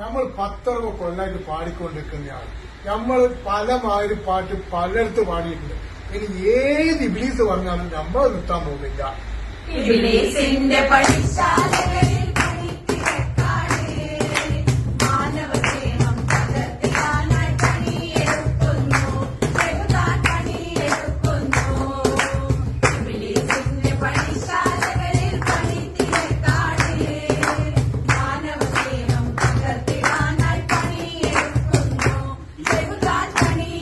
നമ്മൾ പത്തറുപത് കൊള്ളായിട്ട് പാടിക്കൊണ്ടിരിക്കുന്നതാണ് നമ്മൾ പല മാതിരി പാട്ട് പലയിടത്ത് പാടിയിട്ടുണ്ട്. ഇനി ഏത് ഇബിലീസ് പറഞ്ഞാലും നമ്മൾ നിർത്താൻ പോകുന്നില്ല.